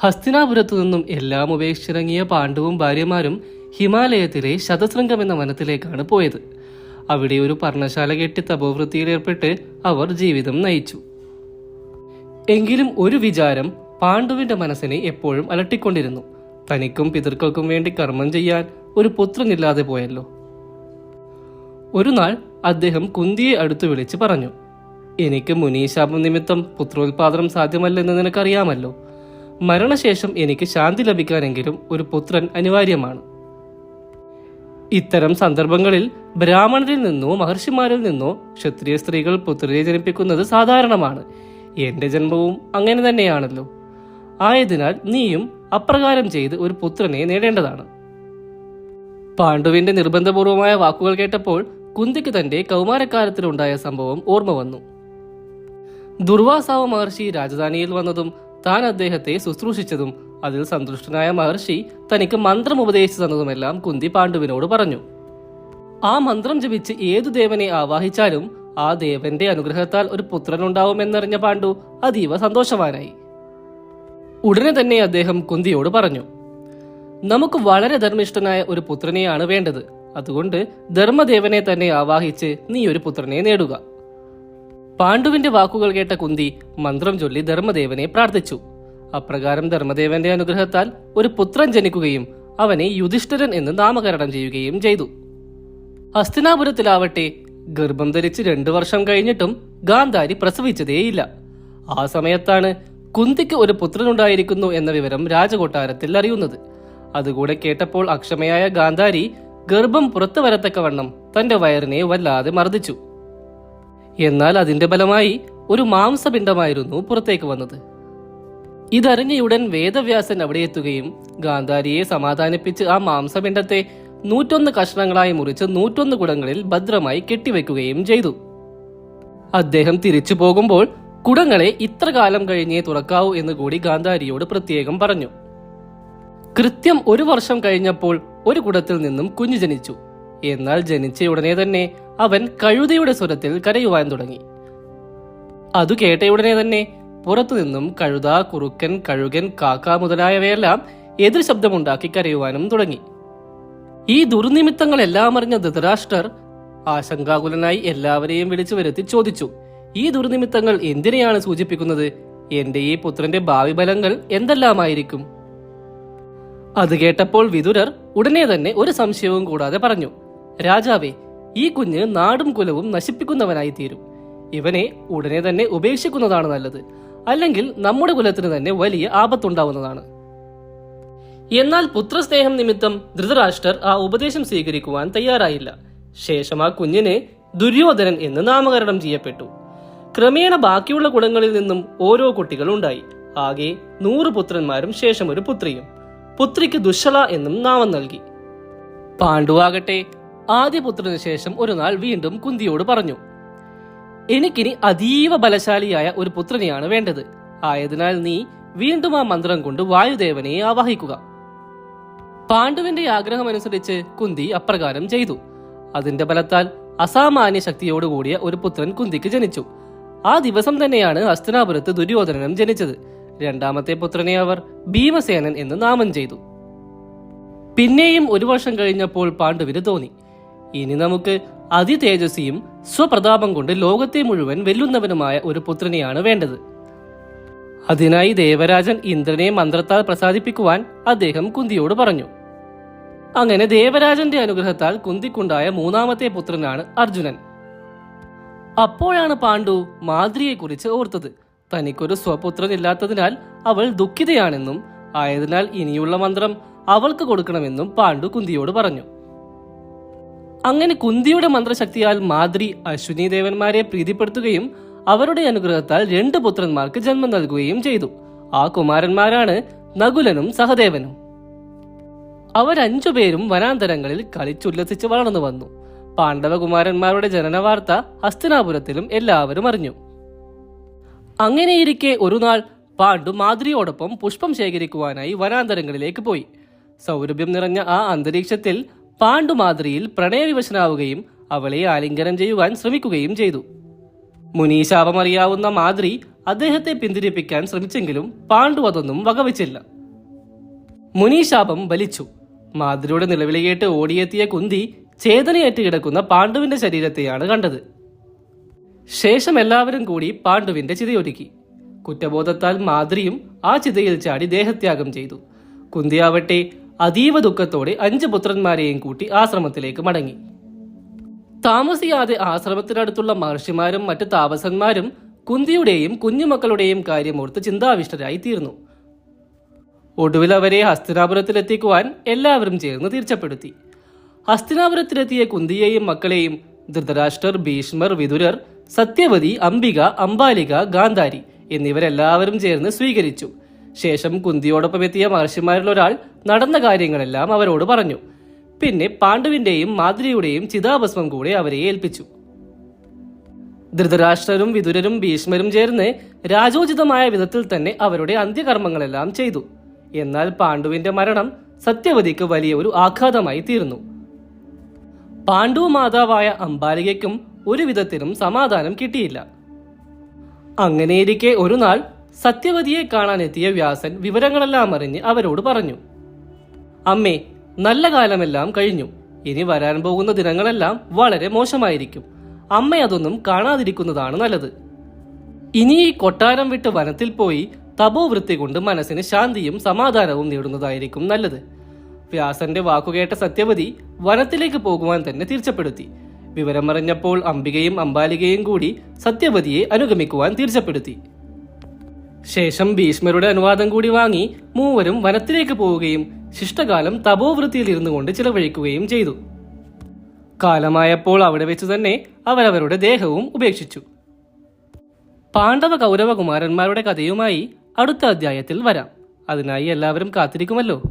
ഹസ്തിനാപുരത്തു നിന്നും എല്ലാം ഉപേക്ഷിച്ചിറങ്ങിയ പാണ്ഡവും ഭാര്യമാരും ഹിമാലയത്തിലെ ശതശൃംഗം എന്ന വനത്തിലേക്കാണ് പോയത്. അവിടെ ഒരു പർണശാല കെട്ടി തപോവൃത്തിയിലേർപ്പെട്ട് അവർ ജീവിതം നയിച്ചു. എങ്കിലും ഒരു വിചാരം പാണ്ഡുവിന്റെ മനസ്സിനെ എപ്പോഴും അലട്ടിക്കൊണ്ടിരുന്നു. തനിക്കും പിതൃക്കൾക്കും വേണ്ടി കർമ്മം ചെയ്യാൻ ഒരു പുത്രനില്ലാതെ പോയല്ലോ. ഒരു നാൾ അദ്ദേഹം കുന്തിയെ അടുത്തു വിളിച്ച് പറഞ്ഞു എനിക്ക് മുനീശാപം നിമിത്തം പുത്രോത്പാദനം സാധ്യമല്ലെന്ന് നിനക്കറിയാമല്ലോ. മരണശേഷം എനിക്ക് ശാന്തി ലഭിക്കാനെങ്കിലും ഒരു പുത്രൻ അനിവാര്യമാണ്. ഇത്തരം സന്ദർഭങ്ങളിൽ ബ്രാഹ്മണരിൽ നിന്നോ മഹർഷിമാരിൽ നിന്നോ ക്ഷത്രിയ സ്ത്രീകൾ പുത്രരെ ജനിപ്പിക്കുന്നത് സാധാരണമാണ്. എന്റെ ജന്മവും അങ്ങനെ തന്നെയാണല്ലോ. ആയതിനാൽ നീയും അപ്രകാരം ചെയ്ത് ഒരു പുത്രനെ നേടേണ്ടതാണ്. പാണ്ഡുവിന്റെ നിർബന്ധപൂർവമായ വാക്കുകൾ കേട്ടപ്പോൾ കുന്തിക്ക് തന്റെ കൗമാരക്കാലത്തിലുണ്ടായ സംഭവം ഓർമ്മ വന്നു. ദുർവാസാവ മഹർഷി രാജധാനിയിൽ വന്നതും താൻ അദ്ദേഹത്തെ ശുശ്രൂഷിച്ചതും അതിൽ സന്തുഷ്ടനായ മഹർഷി തനിക്ക് മന്ത്രം ഉപദേശിച്ചു തന്നതുമെല്ലാം കുന്തി പാണ്ഡുവിനോട് പറഞ്ഞു. ആ മന്ത്രം ജപിച്ച് ഏതു ദേവനെ ആവാഹിച്ചാലും ആ ദേവന്റെ അനുഗ്രഹത്താൽ ഒരു പുത്രൻ പുത്രനുണ്ടാവുമെന്നറിഞ്ഞ പാണ്ഡു അതീവ സന്തോഷവാനായി. ഉടനെ തന്നെ അദ്ദേഹം കുന്തിയോട് പറഞ്ഞു നമുക്ക് വളരെ ധർമ്മിഷ്ഠനായ ഒരു പുത്രനെയാണ് വേണ്ടത്. അതുകൊണ്ട് ധർമ്മദേവനെ തന്നെ ആവാഹിച്ച് നീ ഒരു പുത്രനെ നേടുക. പാണ്ഡുവിന്റെ വാക്കുകൾ കേട്ട കുന്തി മന്ത്രം ചൊല്ലി ധർമ്മദേവനെ പ്രാർത്ഥിച്ചു. അപ്രകാരം ധർമ്മദേവന്റെ അനുഗ്രഹത്താൽ ഒരു പുത്രൻ ജനിക്കുകയും അവനെ യുധിഷ്ഠിരൻ എന്ന് നാമകരണം ചെയ്യുകയും ചെയ്തു. ഹസ്തിനാപുരത്തിലാവട്ടെ ഗർഭം ധരിച്ച് രണ്ടു വർഷം കഴിഞ്ഞിട്ടും ഗാന്ധാരി പ്രസവിച്ചതേയില്ല. ആ സമയത്താണ് കുന്തിക്ക് ഒരു പുത്രനുണ്ടായിരിക്കുന്നു എന്ന വിവരം രാജകൊട്ടാരത്തിൽ അറിയുന്നത്. അതുകൂടെ കേട്ടപ്പോൾ അക്ഷമയായ ഗാന്ധാരി ഗർഭം പുറത്തു വരത്തക്കവണ്ണം തന്റെ വയറിനെ വല്ലാതെ മർദ്ദിച്ചു. എന്നാൽ അതിന്റെ ഫലമായി ഒരു മാംസപിണ്ഡമായിരുന്നു പുറത്തേക്ക് വന്നത്. ഇതറിഞ്ഞയുടൻ വേദവ്യാസൻ അവിടെ എത്തുകയും ഗാന്ധാരിയെ സമാധാനിപ്പിച്ച് ആ മാംസപിണ്ഡത്തെ നൂറ്റൊന്ന് കഷ്ണങ്ങളായി മുറിച്ച് നൂറ്റൊന്ന് കുടങ്ങളിൽ ഭദ്രമായി കെട്ടിവെക്കുകയും ചെയ്തു. അദ്ദേഹം തിരിച്ചു പോകുമ്പോൾ കുടങ്ങളെ ഇത്ര കാലം കഴിഞ്ഞേ തുറക്കാവൂ എന്ന് കൂടി ഗാന്ധാരിയോട് പ്രത്യേകം പറഞ്ഞു. കൃത്യം ഒരു വർഷം കഴിഞ്ഞപ്പോൾ ഒരു കുടത്തിൽ നിന്നും കുഞ്ഞു ജനിച്ചു. എന്നാൽ ജനിച്ച ഉടനെ തന്നെ അവൻ കഴുതയുടെ സ്വരത്തിൽ കരയുവാൻ തുടങ്ങി. അതു കേട്ടയുടനെ തന്നെ പുറത്തു നിന്നും കഴുത കുറുക്കൻ കഴുകൻ കാക്ക മുതലായവയെല്ലാം എതിർ ശബ്ദമുണ്ടാക്കി കരയുവാനും തുടങ്ങി. ഈ ദുർനിമിത്തങ്ങളെല്ലാം അറിഞ്ഞ ധൃതരാഷ്ട്രർ ആശങ്കാകുലനായി എല്ലാവരെയും വിളിച്ചു വരുത്തി ചോദിച്ചു ഈ ദുർനിമിത്തങ്ങൾ എന്തിനെയാണ് സൂചിപ്പിക്കുന്നത്? എന്റെ ഈ പുത്രന്റെ ഭാവി ഫലങ്ങൾ എന്തെല്ലാമായിരിക്കും? അത് കേട്ടപ്പോൾ വിതുരർ ഉടനെ തന്നെ ഒരു സംശയവും കൂടാതെ പറഞ്ഞു രാജാവേ ഈ കുഞ്ഞ് നാടും കുലവും നശിപ്പിക്കുന്നവനായി തീരും ഇവനെ ഉടനെ തന്നെ ഉപേക്ഷിക്കുന്നതാണ് നല്ലത്. അല്ലെങ്കിൽ നമ്മുടെ കുലത്തിന് തന്നെ വലിയ ആപത്തുണ്ടാവുന്നതാണ്. എന്നാൽ പുത്രസ്നേഹം നിമിത്തം ധൃതരാഷ്ട്രർ ആ ഉപദേശം സ്വീകരിക്കുവാൻ തയ്യാറായില്ല. ശേഷം ആ കുഞ്ഞിനെ ദുര്യോധനൻ എന്ന് നാമകരണം ചെയ്യപ്പെട്ടു. ക്രമേണ ബാക്കിയുള്ള കുടങ്ങളിൽ നിന്നും ഓരോ കുട്ടികൾ ഉണ്ടായി. ആകെ നൂറ് പുത്രന്മാരും ശേഷം ഒരു പുത്രിയും. പുത്രിക്ക് ദുശ്ശല എന്നും നാമം നൽകി. പാണ്ഡുവാകട്ടെ ആദ്യ പുത്രന് ശേഷം ഒരു നാൾ വീണ്ടും കുന്തിയോട് പറഞ്ഞു എനിക്കിനി അതീവ ബലശാലിയായ ഒരു പുത്രനെയാണ് വേണ്ടത്. ആയതിനാൽ നീ വീണ്ടും ആ മന്ത്രം കൊണ്ട് വായുദേവനെ ആവാഹിക്കുക. പാണ്ഡുവിന്റെ ആഗ്രഹമനുസരിച്ച് കുന്തി അപ്രകാരം ചെയ്തു. അതിന്റെ ബലത്താൽ അസാമാന്യ ശക്തിയോടുകൂടിയ ഒരു പുത്രൻ കുന്തിക്ക് ജനിച്ചു. ആ ദിവസം തന്നെയാണ് ഹസ്തനാപുരത്ത് ദുര്യോധനനും ജനിച്ചത്. രണ്ടാമത്തെ പുത്രനെ അവർ ഭീമസേനൻ എന്ന് നാമം ചെയ്തു. പിന്നെയും ഒരു വർഷം കഴിഞ്ഞപ്പോൾ പാണ്ഡുവിന് തോന്നി. ഇനി നമുക്ക് അതിതേജസ്വിയും സ്വപ്രതാപം കൊണ്ട് ലോകത്തെ മുഴുവൻ വെല്ലുന്നവനുമായ ഒരു പുത്രനെയാണ് വേണ്ടത്. അതിനായി ദേവരാജൻ ഇന്ദ്രനെ മന്ത്രത്താൽ പ്രസാദിപ്പിക്കുവാൻ അദ്ദേഹം കുന്തിയോട് പറഞ്ഞു. അങ്ങനെ ദേവരാജന്റെ അനുഗ്രഹത്താൽ കുന്തിക്കുണ്ടായ മൂന്നാമത്തെ പുത്രനാണ് അർജുനൻ. അപ്പോഴാണ് പാണ്ഡു മാദ്രിയെക്കുറിച്ച് ഓർത്തത്. തനിക്കൊരു സ്വപുത്രൻ ഇല്ലാത്തതിനാൽ അവൾ ദുഃഖിതയാണെന്നും ആയതിനാൽ ഇനിയുള്ള മന്ത്രം അവൾക്ക് കൊടുക്കണമെന്നും പാണ്ഡു കുന്തിയോട് പറഞ്ഞു. അങ്ങനെ കുന്തിയുടെ മന്ത്രശക്തിയാൽ മാദ്രി അശ്വിനി ദേവന്മാരെ പ്രീതിപ്പെടുത്തുകയും അവരുടെ അനുഗ്രഹത്താൽ രണ്ട് പുത്രന്മാർക്ക് ജന്മം നൽകുകയും ചെയ്തു. ആ കുമാരന്മാരാണ് നകുലനും സഹദേവനും. അവരഞ്ചുപേരും വനാന്തരങ്ങളിൽ കളിച്ചുല്ലസിച്ച് വളർന്നു വന്നു. പാണ്ഡവകുമാരന്മാരുടെ ജനനവാർത്ത ഹസ്തിനാപുരത്തിലും എല്ലാവരും അറിഞ്ഞു. അങ്ങനെയിരിക്കെ ഒരു നാൾ പാണ്ഡു മാതിരിയോടൊപ്പം പുഷ്പം ശേഖരിക്കുവാനായി വനാന്തരങ്ങളിലേക്ക് പോയി. സൗരഭ്യം നിറഞ്ഞ ആ അന്തരീക്ഷത്തിൽ പാണ്ഡു മാദ്രിയിൽ പ്രണയവിവശനാവുകയും അവളെ ആലിംഗനം ചെയ്യുവാൻ ശ്രമിക്കുകയും ചെയ്തു. മുനീശാപമറിയാവുന്ന മാതൃ അദ്ദേഹത്തെ പിന്തിരിപ്പിക്കാൻ ശ്രമിച്ചെങ്കിലും പാണ്ഡു അതൊന്നും വകവച്ചില്ല. മുനീശാപം വലിച്ചു മാതൃയുടെ നിലവിളി കേട്ട് ഓടിയെത്തിയ കുന്തി ചേതനയേറ്റ് കിടക്കുന്ന പാണ്ഡുവിന്റെ ശരീരത്തെയാണ് കണ്ടത്. ശേഷം എല്ലാവരും കൂടി പാണ്ഡുവിന്റെ ചിതയൊരുക്കി. കുറ്റബോധത്താൽ മാതൃയും ആ ചിതയിൽ ചാടി ദേഹത്യാഗം ചെയ്തു. കുന്തിയാവട്ടെ അതീവ ദുഃഖത്തോടെ അഞ്ച് പുത്രന്മാരെയും കൂട്ടി ആശ്രമത്തിലേക്ക് മടങ്ങി. താമസിയാതെ ആശ്രമത്തിനടുത്തുള്ള മഹർഷിമാരും മറ്റ് താപസന്മാരും കുന്തിയുടെയും കുഞ്ഞുമക്കളുടെയും കാര്യമോർത്ത് ചിന്താവിഷ്ടരായി തീർന്നു. ഒടുവിൽ അവരെ ഹസ്തിനാപുരത്തിലെത്തിക്കുവാൻ എല്ലാവരും ചേർന്ന് തീർച്ചപ്പെടുത്തി. ഹസ്തിനാപുരത്തിലെത്തിയ കുന്തിയെയും മക്കളെയും ധൃതരാഷ്ട്രർ ഭീഷ്മർ വിതുരർ സത്യവതി അംബിക അംബാലിക ഗാന്ധാരി എന്നിവരെല്ലാവരും ചേർന്ന് സ്വീകരിച്ചു. ശേഷം കുന്തിയോടൊപ്പം എത്തിയ മഹർഷിമാരിൽ ഒരാൾ നടന്ന കാര്യങ്ങളെല്ലാം അവരോട് പറഞ്ഞു. പിന്നെ പാണ്ഡുവിന്റെയും മാതിരിയുടെയും ചിതാഭസ്മം കൂടെ അവരെ ഏൽപ്പിച്ചു. ധൃതരാഷ്ട്രരും വിതുരരും ഭീഷ്മരും ചേർന്ന് രാജോചിതമായ വിധത്തിൽ തന്നെ അവരുടെ അന്ത്യകർമ്മങ്ങളെല്ലാം ചെയ്തു. എന്നാൽ പാണ്ഡുവിന്റെ മരണം സത്യവതിക്ക് വലിയ ഒരു ആഘാതമായി തീർന്നു. പാണ്ഡു മാതാവായ അംബാലികയ്ക്കും ഒരു വിധത്തിലും സമാധാനം കിട്ടിയില്ല. അങ്ങനെയിരിക്കെ ഒരു നാൾ സത്യവതിയെ കാണാനെത്തിയ വ്യാസൻ വിവരങ്ങളെല്ലാം അറിഞ്ഞ് അവരോട് പറഞ്ഞു അമ്മേ നല്ല കാലമെല്ലാം കഴിഞ്ഞു. ഇനി വരാൻ പോകുന്ന ദിനങ്ങളെല്ലാം വളരെ മോശമായിരിക്കും. അമ്മ അതൊന്നും കാണാതിരിക്കുന്നതാണ് നല്ലത്. ഇനി ഈ കൊട്ടാരം വിട്ട് വനത്തിൽ പോയി തപോവൃത്തി കൊണ്ട് മനസ്സിന് ശാന്തിയും സമാധാനവും നേടുന്നതായിരിക്കും നല്ലത്. വ്യാസന്റെ വാക്കുകേട്ട സത്യവതി വനത്തിലേക്ക് പോകുവാൻ തന്നെ തീർച്ചപ്പെടുത്തി. വിവരമറിഞ്ഞപ്പോൾ അംബികയും അംബാലികയും കൂടി സത്യവതിയെ അനുഗമിക്കുവാൻ തീർച്ചപ്പെടുത്തി. ശേഷം ഭീഷ്മരുടെ അനുവാദം കൂടി വാങ്ങി മൂവരും വനത്തിലേക്ക് പോവുകയും ശിഷ്ടകാലം തപോവൃത്തിയിൽ ഇരുന്നു കൊണ്ട് ചിലവഴിക്കുകയും ചെയ്തു. കാലമായപ്പോൾ അവിടെ വെച്ച് തന്നെ അവരവരുടെ ദേഹവും ഉപേക്ഷിച്ചു. പാണ്ഡവ കൗരവകുമാരന്മാരുടെ കഥയുമായി അടുത്ത അധ്യായത്തിൽ വരാം. അതിനായി എല്ലാവരും കാത്തിരിക്കുമല്ലോ.